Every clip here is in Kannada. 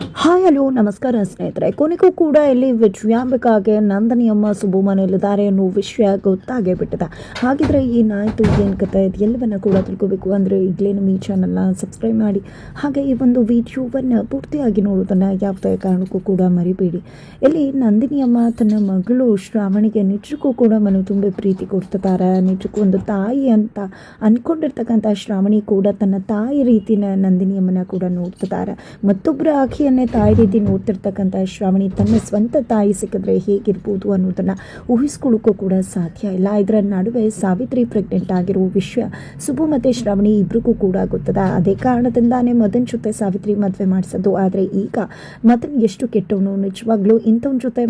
ಹಾಯ್ ಹಲೋ ನಮಸ್ಕಾರ ಸ್ನೇಹಿತರೆ. ಕೊನೆಗೂ ಕೂಡ ಇಲ್ಲಿ ವಿಜಯಾಂಬಿಕಾಗೆ ನಂದನಿ ಅಮ್ಮ ಮನೆಯಲ್ಲಿದ್ದಾರೆ ಅನ್ನೋ ವಿಷಯ ಗೊತ್ತಾಗೇ ಬಿಟ್ಟಿದೆ. ಹಾಗಿದ್ರೆ ಏನಾಯಿತು ಏನು ಕತೆ ಇದು ಎಲ್ಲವನ್ನ ಕೂಡ ತಿಳ್ಕೊಬೇಕು ಅಂದರೆ ಈಗಲೇ ನಮ್ಮ ಈ ಚಾನಲ್ನ ಸಬ್ಸ್ಕ್ರೈಬ್ ಮಾಡಿ. ಹಾಗೆ ಈ ಒಂದು ವಿಡಿಯೋವನ್ನು ಪೂರ್ತಿಯಾಗಿ ನೋಡೋದನ್ನು ಯಾವುದೇ ಕಾರಣಕ್ಕೂ ಕೂಡ ಮರಿಬೇಡಿ. ಇಲ್ಲಿ ನಂದಿನಿ ಅಮ್ಮ ತನ್ನ ಮಗಳು ಶ್ರಾವಣಿಗೆ ನಿಜಕ್ಕೂ ಕೂಡ ಮನೆ ತುಂಬ ಪ್ರೀತಿ ಕೊಡ್ತಿದ್ದಾರೆ. ನಿಜಕ್ಕೂ ಒಂದು ತಾಯಿ ಅಂತ ಅಂದ್ಕೊಂಡಿರ್ತಕ್ಕಂಥ ಶ್ರಾವಣಿ ಕೂಡ ತನ್ನ ತಾಯಿ ರೀತಿನ ನಂದಿನಿ ಅಮ್ಮನ ಕೂಡ ನೋಡ್ತಿದ್ದಾರೆ. ಮತ್ತೊಬ್ಬರ ಆಕೆಯನ್ನೇ ತಾಯಿ ರೀತಿ ನೋಡ್ತಿರ್ತಕ್ಕಂಥ ಶ್ರಾವಣಿ ತನ್ನ ಸ್ವಂತ ತಾಯಿ ಸಿಕ್ಕಿದ್ರೆ ಹೇಗಿರ್ಬೋದು ಅನ್ನೋದನ್ನು ಊಹಿಸ್ಕೊಳ್ಳೋಕ್ಕೂ ಕೂಡ ಸಾಧ್ಯ ಇಲ್ಲ. ಇದರ ನಡುವೆ ಸಾವಿತ್ರಿ ಪ್ರೆಗ್ನೆಂಟ್ ಆಗಿರೋ ವಿಷಯ ಸುಬು ಮತ್ತು ಶ್ರಾವಣಿ ಇಬ್ಬರಿಗೂ ಕೂಡ ಗೊತ್ತದ. ಅದೇ ಕಾರಣದಿಂದಾನೇ ಮದನ್ ಜೊತೆ ಸಾವಿತ್ರಿ ಮದುವೆ ಮಾಡಿಸೋದು. ಆದರೆ ಈಗ ಮದನ್ ಎಷ್ಟು ಕೆಟ್ಟವನು ನಿಜವಾಗ್ಲೂ ಇಂಥವ್ನ ಜೊತೆ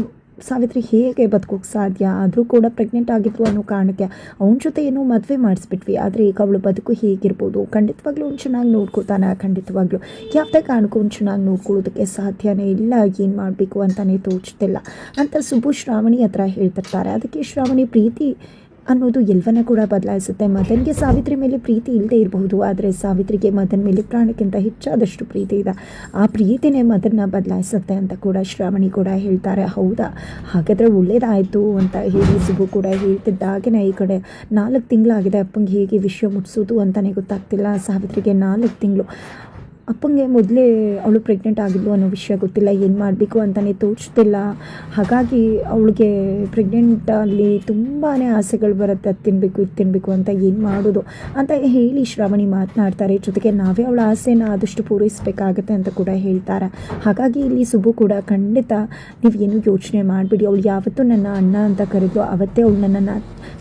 ಸಾವಿತ್ರಿ ಹೇಗೆ ಬದುಕೋಕೆ ಸಾಧ್ಯ? ಆದರೂ ಕೂಡ ಪ್ರೆಗ್ನೆಂಟ್ ಆಗಿತ್ತು ಅನ್ನೋ ಕಾರಣಕ್ಕೆ ಅವನ ಜೊತೆ ಏನೋ ಮದುವೆ ಮಾಡಿಸ್ಬಿಟ್ವಿ. ಆದರೆ ಈಗ ಅವಳು ಬದುಕು ಹೇಗಿರ್ಬೋದು? ಖಂಡಿತವಾಗ್ಲೂ ಅವ್ನು ಚೆನ್ನಾಗಿ ನೋಡ್ಕೋತಾನೆ, ಖಂಡಿತವಾಗ್ಲೂ. ಯಾವುದೇ ಕಾರಣಕ್ಕೂ ಅವ್ನು ಚೆನ್ನಾಗಿ ನೋಡ್ಕೊಳ್ಳೋದಕ್ಕೆ ಸಾಧ್ಯನೇ ಇಲ್ಲ. ಏನು ಮಾಡಬೇಕು ಅಂತಲೇ ತೋಚ್ತಿಲ್ಲ. ಅಂತ ಸುಬ್ಬು ಶ್ರಾವಣಿ ಹತ್ರ ಹೇಳ್ತಿರ್ತಾರೆ. ಅದಕ್ಕೆ ಶ್ರಾವಣಿ, ಪ್ರೀತಿ ಅನ್ನೋದು ಎಲ್ವನ ಕೂಡ ಬದಲಾಯಿಸುತ್ತೆ. ಮದನ್ಗೆ ಸಾವಿತ್ರಿ ಮೇಲೆ ಪ್ರೀತಿ ಇಲ್ಲದೆ ಇರಬಹುದು. ಆದರೆ ಸಾವಿತ್ರಿಗೆ ಮದನ್ ಮೇಲೆ ಪ್ರಾಣಕ್ಕಿಂತ ಹೆಚ್ಚಾದಷ್ಟು ಪ್ರೀತಿ ಇದೆ. ಆ ಪ್ರೀತಿನೇ ಮದನ್ನ ಬದಲಾಯಿಸುತ್ತೆ ಅಂತ ಕೂಡ ಶ್ರಾವಣಿ ಕೂಡ ಹೇಳ್ತಾರೆ. ಹೌದಾ? ಹಾಗಾದರೆ ಒಳ್ಳೇದಾಯಿತು ಅಂತ ಹೇಳಿ ಸುಬ್ಬು ಕೂಡ ಹೇಳ್ತಿದ್ದಾಗೆನೇ ಈ ಕಡೆ. ನಾಲ್ಕು ತಿಂಗಳಾಗಿದೆ ಅಪ್ಪಂಗೆ ಹೇಗೆ ವಿಷಯ ಮುಟ್ಸೋದು ಅಂತಲೇ ಗೊತ್ತಾಗ್ತಿಲ್ಲ. ಸಾವಿತ್ರಿಗೆ ನಾಲ್ಕು ತಿಂಗಳು. ಅಪ್ಪಂಗೆ ಮೊದಲೇ ಅವಳು ಪ್ರೆಗ್ನೆಂಟ್ ಆಗಿದ್ಲು ಅನ್ನೋ ವಿಷಯ ಗೊತ್ತಿಲ್ಲ, ಏನು ಮಾಡಬೇಕು ಅಂತಲೇ ತೋಚ್ತಿಲ್ಲ. ಹಾಗಾಗಿ ಅವಳಿಗೆ ಪ್ರೆಗ್ನೆಂಟಲ್ಲಿ ತುಂಬಾ ಆಸೆಗಳು ಬರುತ್ತೆ, ಅದು ತಿನ್ನಬೇಕು ಇದು ತಿನ್ನಬೇಕು ಅಂತ ಏನು ಮಾಡೋದು? ಅಂತ ಹೇಳಿ ಶ್ರಾವಣಿ ಮಾತನಾಡ್ತಾರೆ. ಜೊತೆಗೆ ನಾವೇ ಅವಳ ಆಸೆನ ಆದಷ್ಟು ಪೂರೈಸಬೇಕಾಗತ್ತೆ ಅಂತ ಕೂಡ ಹೇಳ್ತಾರೆ. ಹಾಗಾಗಿ ಇಲ್ಲಿ ಸುಬ್ಬು ಕೂಡ ಖಂಡಿತ ನೀವು ಏನು ಯೋಚನೆ ಮಾಡಿಬಿಡಿ. ಅವಳು ಯಾವತ್ತೂ ನನ್ನ ಅಣ್ಣ ಅಂತ ಕರೆದು ಅವತ್ತೇ ಅವಳು ನನ್ನ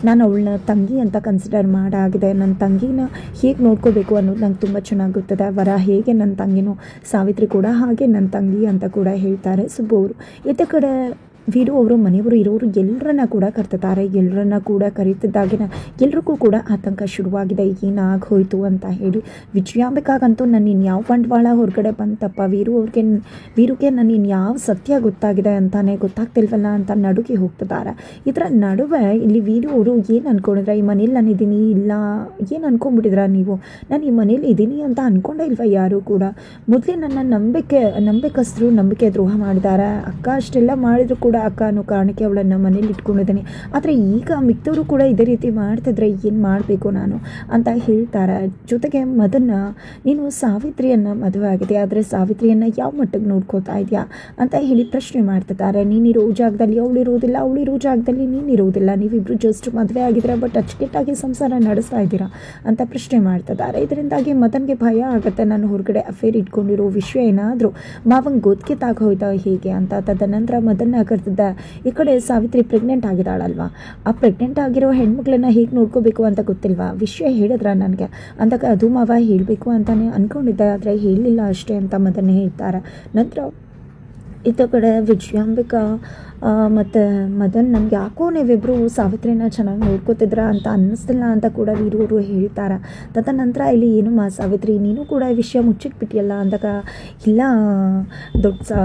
ನಾನು ಅವಳನ್ನ ತಂಗಿ ಅಂತ ಕನ್ಸಿಡರ್ ಮಾಡಾಗಿದೆ. ನನ್ನ ತಂಗಿನ ಹೇಗೆ ನೋಡ್ಕೋಬೇಕು ಅನ್ನೋದು ನಂಗೆ ತುಂಬ ಚೆನ್ನಾಗಿ ಗೊತ್ತದೆ. ವರ ಹೇಗೆ ನನ್ನ ತಂಗಿನೂ ಸಾವಿತ್ರಿ ಕೂಡ ಹಾಗೆ ನನ್ನ ತಂಗಿ ಅಂತ ಕೂಡ ಹೇಳ್ತಾರೆ. ಸುಬ್ಬು ಅವರು. ಇತ್ತ ಕಡೆ ವೀರು ಅವರು ಮನೆಯವರು ಇರೋರು ಎಲ್ಲರನ್ನ ಕೂಡ ಕರ್ತಿದ್ದಾರೆ, ಎಲ್ಲರನ್ನ ಕೂಡ ಕರೀತಿದ್ದಾಗಿನ ಎಲ್ರಿಗೂ ಕೂಡ ಆತಂಕ ಶುರುವಾಗಿದೆ. ಏನಾಗೋಯ್ತು ಅಂತ ಹೇಳಿ ವಿಜಯಾಂಬಿಕಾಗಂತೂ ನನ್ನ ಇನ್ಯಾವ ಬಂಡವಾಳ ಹೊರಗಡೆ ಬಂತಪ್ಪ? ವೀರು ಅವ್ರಿಗೆ ವೀರುಗೆ ನನ್ನ ಇನ್ಯಾವ ಸತ್ಯ ಗೊತ್ತಾಗಿದೆ ಅಂತಾನೆ ಗೊತ್ತಾಗ್ತಿಲ್ವಲ್ಲ ಅಂತ ನಡುಗಿ ಹೋಗ್ತಿದ್ದಾರೆ. ಇದರ ನಡುವೆ ಇಲ್ಲಿ ವೀರು ಅವರು ಏನು ಅನ್ಕೊಂಡಿದ್ರೆ? ಈ ಮನೇಲಿ ನಾನು ಇದ್ದೀನಿ ಇಲ್ಲ, ಏನು ಅನ್ಕೊಂಡ್ಬಿಟ್ಟಿದ್ರ ನೀವು? ನಾನು ಈ ಮನೇಲಿ ಇದ್ದೀನಿ ಅಂತ ಅನ್ಕೊಂಡೇ ಇಲ್ವ ಯಾರು ಕೂಡ? ಮೊದಲೇ ನನ್ನ ನಂಬಿಕೆ ನಂಬಿಕಸ್ರು ನಂಬಿಕೆ ದ್ರೋಹ ಮಾಡಿದ್ದಾರೆ ಅಕ್ಕ ಅಷ್ಟೆಲ್ಲ ಮಾಡಿದ್ರು ಕೂಡ ಅಕ್ಕ ಅನ್ನೋ ಕಾರಣಕ್ಕೆ ಅವಳನ್ನು ಮನೇಲಿ ಇಟ್ಕೊಂಡಿದ್ದಾನೆ. ಆದರೆ ಈಗ ಮಿಕ್ತವರು ಕೂಡ ಇದೇ ರೀತಿ ಮಾಡ್ತಿದ್ರೆ ಏನು ಮಾಡಬೇಕು ನಾನು ಅಂತ ಹೇಳ್ತಾರೆ. ಜೊತೆಗೆ ಮದನ್ನ, ನೀನು ಸಾವಿತ್ರಿಯನ್ನು ಮದುವೆ ಆಗಿದೆ ಆದರೆ ಸಾವಿತ್ರಿಯನ್ನು ಯಾವ ಮಟ್ಟಿಗೆ ನೋಡ್ಕೋತಾ ಇದೆಯಾ? ಅಂತ ಹೇಳಿ ಪ್ರಶ್ನೆ ಮಾಡ್ತಿದ್ದಾರೆ. ನೀನಿರೋ ಜಾಗದಲ್ಲಿ ಅವಳಿರೋದಿಲ್ಲ ಅವಳಿರೋ ಜಾಗದಲ್ಲಿ ನೀನಿರೋದಿಲ್ಲ ನೀವಿಬ್ಬರು ಜಸ್ಟ್ ಮದುವೆ ಆಗಿದ್ರೆ ಬಟ್ ಅಚ್ಚುಕಟ್ಟಾಗಿ ಸಂಸಾರ ನಡೆಸ್ತಾ ಇದ್ದೀರಾ? ಅಂತ ಪ್ರಶ್ನೆ ಮಾಡ್ತಿದ್ದಾರೆ. ಇದರಿಂದಾಗಿ ಮದನ್ಗೆ ಭಯ ಆಗುತ್ತೆ. ನಾನು ಹೊರಗಡೆ ಅಫೇರ್ ಇಟ್ಕೊಂಡಿರೋ ವಿಷಯ ಏನಾದರೂ ಮಾವಂಗೆ ಗೊತ್ತಿತ್ತಾಗ ಹೋಯ್ತಾ ಹೇಗೆ ಅಂತ. ತದನಂತರ ಮದನ್ನ ಕರೆದಿದ್ದ ಈ ಕಡೆ ಸಾವಿತ್ರಿ ಪ್ರೆಗ್ನೆಂಟ್ ಆಗಿದ್ದಾಳಲ್ವಾ? ಆ ಪ್ರೆಗ್ನೆಂಟ್ ಆಗಿರೋ ಹೆಣ್ಮಕ್ಳನ್ನ ಹೇಗೆ ನೋಡ್ಕೋಬೇಕು ಅಂತ ಗೊತ್ತಿಲ್ವಾ? ವಿಷಯ ಹೇಳಿದ್ರ ನನಗೆ. ಅಂದಾಗ ಅದು ಮಾವ ಹೇಳಬೇಕು ಅಂತಾನೆ ಅಂದ್ಕೊಂಡಿದ್ದೆ ಆದರೆ ಹೇಳಲಿಲ್ಲ ಅಷ್ಟೇ ಅಂತ ಮದನ್ನ ಹೇಳ್ತಾರೆ. ನಂತರ ಇತ್ತ ಕಡೆ ವಿಜಯಾಂಬಿಕಾ ಮತ್ತು ಮದನ್ ನಮ್ಗೆ ಯಾಕೋ ನೀವಿಬ್ಬರು ಸಾವಿತ್ರಿನ ಚೆನ್ನಾಗಿ ನೋಡ್ಕೋತಿದ್ರ ಅಂತ ಅನ್ನಿಸ್ತಿಲ್ಲ ಅಂತ ಕೂಡ ವೀರೂರು ಹೇಳ್ತಾರೆ. ತದನಂತರ ಇಲ್ಲಿ ಏನು ಮಾ ಸಾವಿತ್ರಿ, ನೀನು ಕೂಡ ಈ ವಿಷಯ ಮುಚ್ಚಿಟ್ಬಿಟ್ಟಿಯಲ್ಲ ಅಂದಾಗ ಇಲ್ಲ, ದೊಡ್ಡ ಸಾ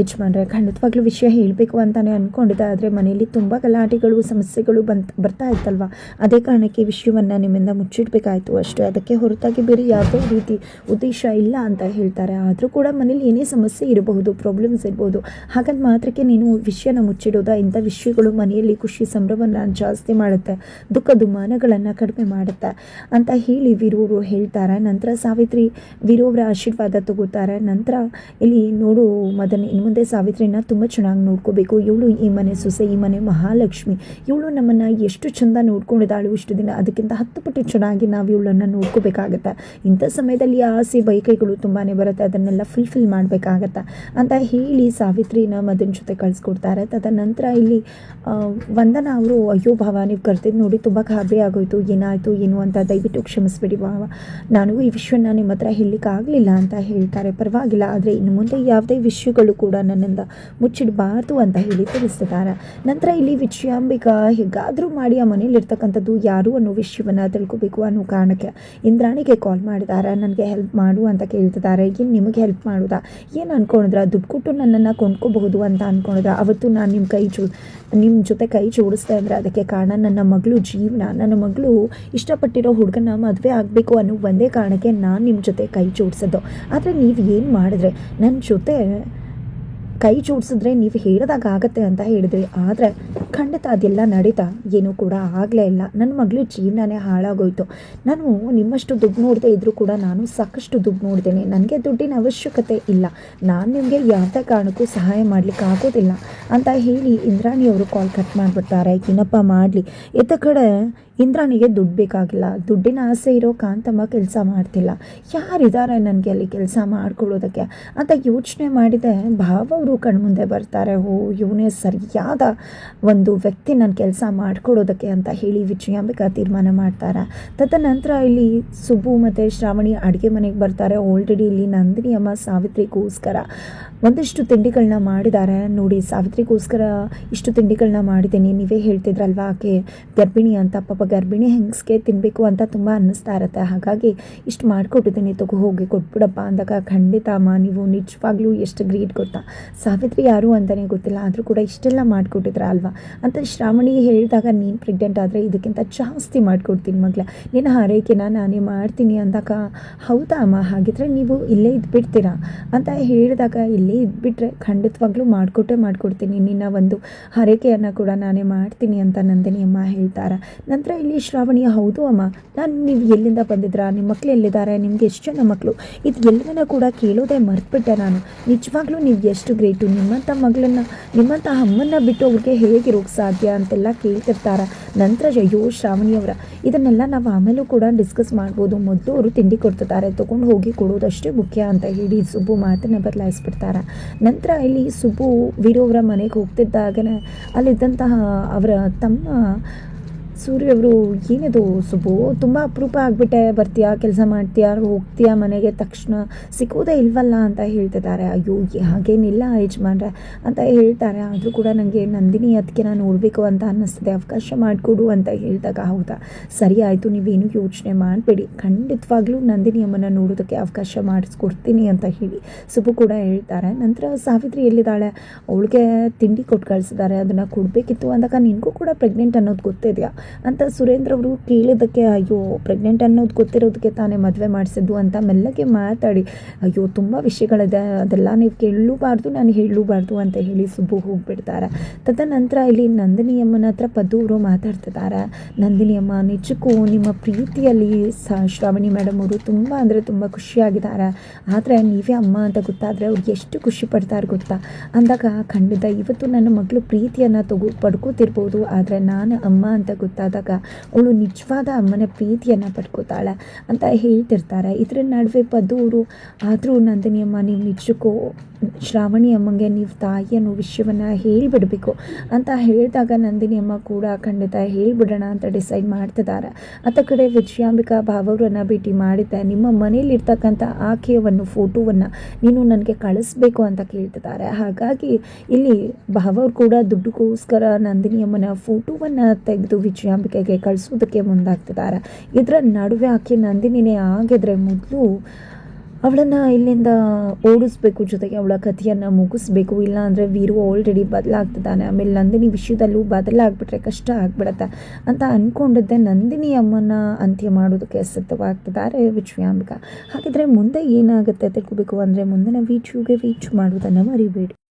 ಯಜಮಾನ್ರೆ, ಖಂಡಿತವಾಗ್ಲೂ ವಿಷಯ ಹೇಳಬೇಕು ಅಂತಲೇ ಅಂದ್ಕೊಂಡಿದ್ದೆ ಆದರೆ ಮನೆಯಲ್ಲಿ ತುಂಬ ಗಲಾಟೆಗಳು, ಸಮಸ್ಯೆಗಳು ಬಂತ, ಬರ್ತಾ ಇತ್ತಲ್ವ? ಅದೇ ಕಾರಣಕ್ಕೆ ವಿಷಯವನ್ನು ನಿಮ್ಮಿಂದ ಮುಚ್ಚಿಡಬೇಕಾಯಿತು ಅಷ್ಟೇ. ಅದಕ್ಕೆ ಹೊರತಾಗಿ ಬೇರೆ ಯಾವುದೇ ರೀತಿ ಉದ್ದೇಶ ಇಲ್ಲ ಅಂತ ಹೇಳ್ತಾರೆ. ಆದರೂ ಕೂಡ ಮನೇಲಿ ಏನೇ ಸಮಸ್ಯೆ ಇರಬಹುದು ಪ್ರಾಬ್ಲಮ್ಸ್ ಇರ್ಬೋದು ಹಾಗಂತ ಮಾತ್ರಕ್ಕೆ ನೀನು ವಿಷಯನ ಮುಚ್ಚಿಡೋದ? ಇಂಥ ವಿಷಯಗಳು ಮನೆಯಲ್ಲಿ ಖುಷಿ ಸಂಭ್ರಮವನ್ನು ಜಾಸ್ತಿ ಮಾಡುತ್ತೆ. ದುಃಖ ದುಮಾನಗಳನ್ನು ಕಡಿಮೆ ಮಾಡುತ್ತೆ ಅಂತ ಹೇಳಿ ವೀರೂರು ಹೇಳ್ತಾರೆ. ನಂತರ ಸಾವಿತ್ರಿ ವೀರೂರ ಆಶೀರ್ವಾದ ತಗೋತಾರೆ. ನಂತರ ಇಲ್ಲಿ ನೋಡು ಮದನ್ ಇನ್ನು ಮುಂದೆ ಸಾವಿತ್ರಿನ ತುಂಬ ಚೆನ್ನಾಗಿ ನೋಡ್ಕೋಬೇಕು. ಇವಳು ಈ ಮನೆ ಸೊಸೆ, ಈ ಮನೆ ಮಹಾಲಕ್ಷ್ಮಿ. ಇವಳು ನಮ್ಮನ್ನು ಎಷ್ಟು ಚಂದ ನೋಡ್ಕೊಂಡಿದ್ದಾಳು ಇಷ್ಟು ದಿನ. ಅದಕ್ಕಿಂತ ಹತ್ತು ಪಟ್ಟು ಚೆನ್ನಾಗಿ ನಾವು ಇವಳನ್ನು ನೋಡ್ಕೋಬೇಕಾಗತ್ತೆ. ಇಂಥ ಸಮಯದಲ್ಲಿ ಆಸೆ ಬೈಕೈಗಳು ತುಂಬಾ ಬರುತ್ತೆ. ಅದನ್ನೆಲ್ಲ ಫುಲ್ಫಿಲ್ ಮಾಡಬೇಕಾಗತ್ತೆ ಅಂತ ಹೇಳಿ ಸಾವಿತ್ರಿನ ಮದನ್ ಜೊತೆ ಕಳಿಸ್ಕೊಡ್ತಾರೆ. ತದನಂತರ ಇಲ್ಲಿ ವಂದನ ಅವರು, ಅಯ್ಯೋ ಭಾವ, ನೀವು ಕರ್ತಿದ್ದು ನೋಡಿ ತುಂಬ ಗಾಬರಿ ಆಗೋಯ್ತು. ಏನಾಯಿತು, ಏನು ಅಂತ ದಯವಿಟ್ಟು ಕ್ಷಮಿಸ್ಬಿಡಿ ಭಾವ. ನಾನು ಈ ವಿಷಯನ ನಿಮ್ಮ ಹತ್ರ ಹೇಳಲಿಕ್ಕಾಗಲಿಲ್ಲ ಅಂತ ಹೇಳ್ತಾರೆ. ಪರವಾಗಿಲ್ಲ, ಆದರೆ ಇನ್ನು ಮುಂದೆ ಯಾವುದೇ ವಿಷಯಗಳು ಕೂಡ ನನ್ನಿಂದ ಮುಚ್ಚಿಡಬಾರ್ದು ಅಂತ ಹೇಳಿ ತಿಳಿಸ್ತಿದ್ದಾರೆ. ನಂತರ ಇಲ್ಲಿ ವಿಜಯಾಂಬಿಕಾ ಹೇಗಾದರೂ ಮಾಡಿ ಆ ಮನೇಲಿರ್ತಕ್ಕಂಥದ್ದು ಯಾರು ಅನ್ನೋ ವಿಷಯವನ್ನು ತಿಳ್ಕೊಬೇಕು ಅನ್ನೋ ಕಾರಣಕ್ಕೆ ಇಂದ್ರಾಣಿಗೆ ಕಾಲ್ ಮಾಡಿದ್ದಾರೆ. ನನಗೆ ಹೆಲ್ಪ್ ಮಾಡು ಅಂತ ಕೇಳ್ತಿದ್ದಾರೆ. ಏನು ನಿಮಗೆ ಹೆಲ್ಪ್ ಮಾಡೋದಾ? ಏನು ಅನ್ಕೊಂಡಿದ್ರ? ದುಡ್ಡು ಕೊಟ್ಟು ನನ್ನನ್ನು ಕೊಂಡ್ಕೋಬಹುದು ಅಂತ ಅನ್ಕೊಂಡಿದ್ರ? ಅವತ್ತು ನಾನು ನಿಮ್ಮ ಕೈ ಜೋ ನಿಮ್ಮ ಜೊತೆ ಕೈ ಜೋಡಿಸ್ತಾ ಇದ್ದರೆ ಅದಕ್ಕೆ ಕಾರಣ ನನ್ನ ಮಗಳು ಜೀವನ, ನನ್ನ ಮಗಳು ಇಷ್ಟಪಟ್ಟಿರೋ ಹುಡುಗನ ಮದುವೆ ಆಗಬೇಕು ಅನ್ನೋ ಒಂದೇ ಕಾರಣಕ್ಕೆ ನಾನು ನಿಮ್ಮ ಜೊತೆ ಕೈ ಜೋಡಿಸೋದು. ಆದರೆ ನೀವು ಏನು ಮಾಡಿದ್ರೆ ನನ್ನ ಜೊತೆ ಕೈ ಜೋಡಿಸಿದ್ರೆ ನೀವು ಹೇಳಿದಾಗ ಆಗತ್ತೆ ಅಂತ ಹೇಳಿದ್ರಿ. ಆದರೆ ಖಂಡಿತ ಅದೆಲ್ಲ ನಡೀತಾ. ಏನೂ ಕೂಡ ಆಗಲೇ ಇಲ್ಲ. ನನ್ನ ಮಗಳು ಜೀವನನೇ ಹಾಳಾಗೋಯ್ತು. ನಾನು ನಿಮ್ಮಷ್ಟು ದುಡ್ಡು ನೋಡದೆ ಇದ್ದರೂ ಕೂಡ ನಾನು ಸಾಕಷ್ಟು ದುಡ್ಡು ನೋಡ್ತೇನೆ. ನನಗೆ ದುಡ್ಡಿನ ಅವಶ್ಯಕತೆ ಇಲ್ಲ. ನಾನು ನಿಮಗೆ ಯಾವುದೇ ಕಾರಣಕ್ಕೂ ಸಹಾಯ ಮಾಡಲಿಕ್ಕೆ ಆಗೋದಿಲ್ಲ. ಅಂತ ಹೇಳಿ ಇಂದ್ರಾಣಿಯವರು ಕಾಲ್ ಕಟ್ ಮಾಡಿಬಿಡ್ತಾರೆ. ಏನಪ್ಪ ಮಾಡಲಿ? ಇತ್ತ ಕಡೆ ಇಂದ್ರಾಣಿಗೆ ದುಡ್ಡು ಬೇಕಾಗಿಲ್ಲ. ದುಡ್ಡಿನ ಆಸೆ ಇರೋ ಕಾಂತಮ್ಮ ಕೆಲಸ ಮಾಡ್ತಿಲ್ಲ. ಯಾರಿದ್ದಾರೆ ನನಗೆ ಅಲ್ಲಿ ಕೆಲಸ ಮಾಡ್ಕೊಳ್ಳೋದಕ್ಕೆ? ಅಂತ ಯೋಚನೆ ಮಾಡಿದೆ. ಭಾವ ಅವರು ಕಣ್ಮುಂದೆ ಬರ್ತಾರೆ. ಓ, ಇವನೇ ಸರಿಯಾದ ಒಂದು ವ್ಯಕ್ತಿ ನನ್ನ ಕೆಲಸ ಮಾಡ್ಕೊಡೋದಕ್ಕೆ ಅಂತ ಹೇಳಿ ವಿಜಯಾಂಬಿಕಾ ತೀರ್ಮಾನ ಮಾಡ್ತಾರೆ. ತದನಂತರ ಇಲ್ಲಿ ಸುಬ್ಬು ಮತ್ತು ಶ್ರಾವಣಿ ಅಡುಗೆ ಮನೆಗೆ ಬರ್ತಾರೆ. ಆಲ್ರೆಡಿ ಇಲ್ಲಿ ನಂದಿನಿ ಅಮ್ಮ ಸಾವಿತ್ರಿಗೋಸ್ಕರ. ಒಂದಿಷ್ಟು ತಿಂಡಿಗಳನ್ನ ಮಾಡಿದ್ದಾರೆ ನೋಡಿ, ಸಾವಿತ್ರಿಗೋಸ್ಕರ ಇಷ್ಟು ತಿಂಡಿಗಳನ್ನ ಮಾಡಿದ್ದೀನಿ. ನೀವೇ ಹೇಳ್ತಿದ್ರಲ್ವಾ ಆಕೆ ಗರ್ಭಿಣಿ ಅಂತ? ಪಾಪ ಗರ್ಭಿಣಿ ಹೆಂಗಸ್ಗೆ ತಿನ್ನಬೇಕು ಅಂತ ತುಂಬ ಅನ್ನಿಸ್ತಾ ಇರುತ್ತೆ. ಹಾಗಾಗಿ ಇಷ್ಟು ಮಾಡಿಕೊಟ್ಟಿದ್ದೀನಿ, ತಗೋ ಹೋಗಿ ಕೊಟ್ಬಿಡಪ್ಪ ಅಂದಾಗ ಖಂಡಿತ ಅಮ್ಮ, ನೀವು ನಿಜವಾಗ್ಲೂ ಎಷ್ಟು ಗ್ರೀಟ್ ಗೊತ್ತಾ? ಸಾವಿತ್ರಿ ಯಾರು ಅಂತಲೇ ಗೊತ್ತಿಲ್ಲ, ಆದರೂ ಕೂಡ ಇಷ್ಟೆಲ್ಲ ಮಾಡಿಕೊಟ್ಟಿದ್ರ ಅಲ್ವಾ? ಅಂತ ಶ್ರಾವಣಿ ಹೇಳಿದಾಗ, ನೀನು ಪ್ರೆಗ್ನೆಂಟ್ ಆದರೆ ಇದಕ್ಕಿಂತ ಜಾಸ್ತಿ ಮಾಡಿಕೊಡ್ತೀನಿ ಮಗಳೇ. ನಿನ್ನ ಹಾರೈಕೆನ ನಾನೇ ಮಾಡ್ತೀನಿ ಅಂದಾಗ, ಹೌದಾ ಅಮ್ಮ? ಹಾಗಿದ್ರೆ ನೀವು ಇಲ್ಲೇ ಇದ್ಬಿಡ್ತೀರಾ? ಅಂತ ಹೇಳಿದಾಗ, ಇಲ್ಲೇ ಇದ್ಬಿಟ್ರೆ ಖಂಡಿತವಾಗ್ಲೂ ಮಾಡಿಕೊಟ್ಟೆ ಮಾಡಿಕೊಡ್ತೀನಿ. ನಿನ್ನ ಒಂದು ಹರಕೆಯನ್ನು ಕೂಡ ನಾನೇ ಮಾಡ್ತೀನಿ ಅಂತ ನಂದಿನಿ ಅಮ್ಮ ಹೇಳ್ತಾರೆ. ನಂತರ ಇಲ್ಲಿ ಶ್ರಾವಣಿ, ಹೌದು ಅಮ್ಮ. ನಾನು ನೀವು ಎಲ್ಲಿಂದ ಬಂದಿದ್ರಾ ನಿಮ್ಮ ಮಕ್ಕಳು ಎಲ್ಲಿದ್ದಾರೆ? ನಿಮಗೆ ಎಷ್ಟು ಜನ ಮಕ್ಕಳು ಇದು ಎಲ್ಲವನ್ನ ಕೂಡ ಕೇಳೋದೇ ಮರೆತುಬಿಟ್ಟೆ ನಾನು. ನಿಜವಾಗ್ಲೂ ನೀವು ಎಷ್ಟು ಗ್ರೇಟು. ನಿಮ್ಮಂಥ ಮಗಳನ್ನ ನಿಮ್ಮಂಥ ಅಮ್ಮನ್ನ ಬಿಟ್ಟು ಅವ್ರಿಗೆ ಹೇಗಿರೋಕ್ಕೆ ಸಾಧ್ಯ ಅಂತೆಲ್ಲ ಕೇಳ್ತಿರ್ತಾರೆ. ನಂತರ ಅಯ್ಯೋ ಶ್ರಾವಣಿಯವರ ಇದನ್ನೆಲ್ಲ ನಾವು ಆಮೇಲೂ ಕೂಡ ಡಿಸ್ಕಸ್ ಮಾಡ್ಬೋದು. ಮೊದಲು ಅವರು ತಿಂಡಿ ಕೊಡ್ತಿದ್ದಾರೆ. ತೊಗೊಂಡು ಹೋಗಿ ಕೊಡೋದಷ್ಟೇ ಮುಖ್ಯ ಅಂತ ಹೇಳಿ ಸುಬ್ಬು ಮಾತನ್ನ ಬದಲಾಯಿಸ್ಬಿಡ್ತಾರೆ. ನಂತರ ಇಲ್ಲಿ ಸುಬ್ಬು ವೀರವರ ಮನೆಗೆ ಹೋಗ್ತಿದ್ದಾಗನೇ ಅಲ್ಲಿದ್ದಂತಹ ಅವರ ತಮ್ಮ ಸೂರ್ಯ ಅವರು ಏನಿದು ಸುಬ್ಬು? ತುಂಬ ಅಪರೂಪ ಆಗಿಬಿಟ್ಟೆ. ಬರ್ತೀಯಾ? ಕೆಲಸ ಮಾಡ್ತೀಯಾ? ಹೋಗ್ತೀಯಾ ಮನೆಗೆ? ತಕ್ಷಣ ಸಿಗೋದೇ ಇಲ್ವಲ್ಲ ಅಂತ ಹೇಳ್ತಿದ್ದಾರೆ. ಅಯ್ಯೋ ಹಾಗೇನಿಲ್ಲ ಯಜಮಾನ್ರೆ ಅಂತ ಹೇಳ್ತಾರೆ. ಆದರೂ ಕೂಡ ನನಗೆ ನಂದಿನಿ ಅದಕ್ಕೆ ನಾನು ನೋಡಬೇಕು ಅಂತ ಅನ್ನಿಸ್ತಿದೆ. ಅವಕಾಶ ಮಾಡಿಕೊಡು ಅಂತ ಹೇಳಿದಾಗ, ಹೌದಾ? ಸರಿ ಆಯಿತು, ನೀವೇನು ಯೋಚನೆ ಮಾಡಬೇಡಿ. ಖಂಡಿತವಾಗ್ಲೂ ನಂದಿನಿ ಅಮ್ಮನ ನೋಡೋದಕ್ಕೆ ಅವಕಾಶ ಮಾಡಿಸ್ಕೊಡ್ತೀನಿ ಅಂತ ಹೇಳಿ ಸುಬ್ಬು ಕೂಡ ಹೇಳ್ತಾರೆ. ನಂತರ ಸಾವಿತ್ರಿ ಎಲ್ಲಿದ್ದಾಳೆ? ಅವಳಿಗೆ ತಿಂಡಿ ಕೊಟ್ಟು ಕಳಿಸಿದ್ದಾರೆ. ಅದನ್ನು ಕೊಡಬೇಕಿತ್ತು ಅಂದಾಗ ನಿನಗೂ ಕೂಡ ಪ್ರೆಗ್ನೆಂಟ್ ಅನ್ನೋದು ಗೊತ್ತಿದೆಯಾ? ಅಂತ ಸುರೇಂದ್ರ ಅವರು ಕೇಳಿದ್ದಕ್ಕೆ, ಅಯ್ಯೋ ಪ್ರೆಗ್ನೆಂಟ್ ಅನ್ನೋದು ಗೊತ್ತಿರೋದಕ್ಕೆ ತಾನೇ ಮದುವೆ ಮಾಡಿಸಿದ್ದು ಅಂತ ಮೆಲ್ಲಗೆ ಮಾತಾಡಿ, ಅಯ್ಯೋ, ತುಂಬ ವಿಷಯಗಳಿದೆ, ಅದೆಲ್ಲ ನೀವು ಕೇಳಲೂಬಾರ್ದು ನಾನು ಹೇಳಲೂಬಾರ್ದು ಅಂತ ಹೇಳಿ ಸುಬ್ಬು ಹೋಗ್ಬಿಡ್ತಾರೆ. ತದನಂತರ ಇಲ್ಲಿ ನಂದಿನಿ ಅಮ್ಮನ ಹತ್ರ ಪದ್ದು ಅವರು ಮಾತಾಡ್ತಿದ್ದಾರೆ. ನಂದಿನಿ ಅಮ್ಮ, ನಿಜಕ್ಕೂ ನಿಮ್ಮ ಪ್ರೀತಿಯಲ್ಲಿ ಸ, ಶ್ರಾವಣಿ ಮೇಡಮ್ ಅವರು ತುಂಬ ಅಂದರೆ ತುಂಬ ಖುಷಿಯಾಗಿದ್ದಾರೆ. ಆದರೆ ನೀವೇ ಅಮ್ಮ ಅಂತ ಗೊತ್ತಾದರೆ ಅವ್ರು ಎಷ್ಟು ಖುಷಿ ಪಡ್ತಾರೆ ಗೊತ್ತಾ? ಅಂದಾಗ, ಖಂಡಿತ, ಇವತ್ತು ನನ್ನ ಮಗಳು ಪ್ರೀತಿಯನ್ನು ತಗೋ, ಪಡ್ಕೋತಿರ್ಬೋದು, ಆದರೆ ನಾನು ಅಮ್ಮ ಅಂತ ಗೊತ್ತಾದಾಗ ಅವಳು ನಿಜವಾದ ಅಮ್ಮನ ಪ್ರೀತಿಯನ್ನು ಪಡ್ಕೋತಾಳೆ ಅಂತ ಹೇಳ್ತಿರ್ತಾರೆ. ಇದರ ನಡುವೆ ಪದೂರು ಆದರೂ ನಂದಿನಿ ಅಮ್ಮ, ನೀವು ನಿಜಕ್ಕೂ ಶ್ರಾವಣಿ ಅಮ್ಮಂಗೆ ನೀವು ತಾಯಿ ಅನ್ನೋ ವಿಷಯವನ್ನು ಹೇಳಿಬಿಡಬೇಕು ಅಂತ ಹೇಳಿದಾಗ ನಂದಿನಿ ಅಮ್ಮ ಕೂಡ ಖಂಡಿತ ಹೇಳಿಬಿಡೋಣ ಅಂತ ಡಿಸೈಡ್ ಮಾಡ್ತಿದ್ದಾರೆ ಅತ್ತ ಕಡೆ ವಿಜಯಾಂಬಿಕಾ ಭಾವವ್ರನ್ನ ಭೇಟಿ ಮಾಡಿದ್ದೆ. ನಿಮ್ಮ ಮನೇಲಿರ್ತಕ್ಕಂಥ ಆಕೆಯವನ್ನು ಫೋಟೋವನ್ನು ನೀನು ನನಗೆ ಕಳಿಸ್ಬೇಕು ಅಂತ ಕೇಳ್ತಿದ್ದಾರೆ ಹಾಗಾಗಿ ಇಲ್ಲಿ ಭಾವವ್ರು ಕೂಡ ದುಡ್ಡುಗೋಸ್ಕರ ನಂದಿನಿ ಅಮ್ಮನ ಫೋಟೋವನ್ನು ತೆಗೆದು ವಿಜಯಾಂಬಿಕೆಗೆ ಕಳಿಸೋದಕ್ಕೆ ಮುಂದಾಗ್ತಿದ್ದಾರೆ. ಇದರ ನಡುವೆ ಆಕೆ ನಂದಿನಿನೇ ಆಗಿದ್ರೆ ಮೊದಲು ಅವಳನ್ನು ಇಲ್ಲಿಂದ ಓಡಿಸ್ಬೇಕು ಜೊತೆಗೆ ಅವಳ ಕಥೆಯನ್ನು ಮುಗಿಸ್ಬೇಕು. ಇಲ್ಲ ಅಂದರೆ ವೀರು ಆಲ್ರೆಡಿ ಬದಲಾಗ್ತಿದ್ದಾನೆ. ಆಮೇಲೆ ನಂದಿನಿ ವಿಷಯದಲ್ಲೂ ಬದಲಾಗ್ಬಿಟ್ರೆ ಕಷ್ಟ ಆಗ್ಬಿಡತ್ತೆ ಅಂತ ಅಂದ್ಕೊಂಡಿದ್ದೆ ನಂದಿನಿ ಅಮ್ಮನ ಅಂತ್ಯ ಮಾಡೋದಕ್ಕೆ ಸಿದ್ಧವಾಗ್ತಿದ್ದಾರೆ ವಿಜಯಾಂಬಿಕಾ ಹಾಗಿದ್ರೆ ಮುಂದೆ ಏನಾಗುತ್ತೆ ತಿಳ್ಕೊಬೇಕು ಅಂದರೆ ಮುಂದಿನ ವೀಡಿಯೋಗೆ ವೀಚ್ ಮಾಡೋದನ್ನು ಮರಿಬೇಡಿ.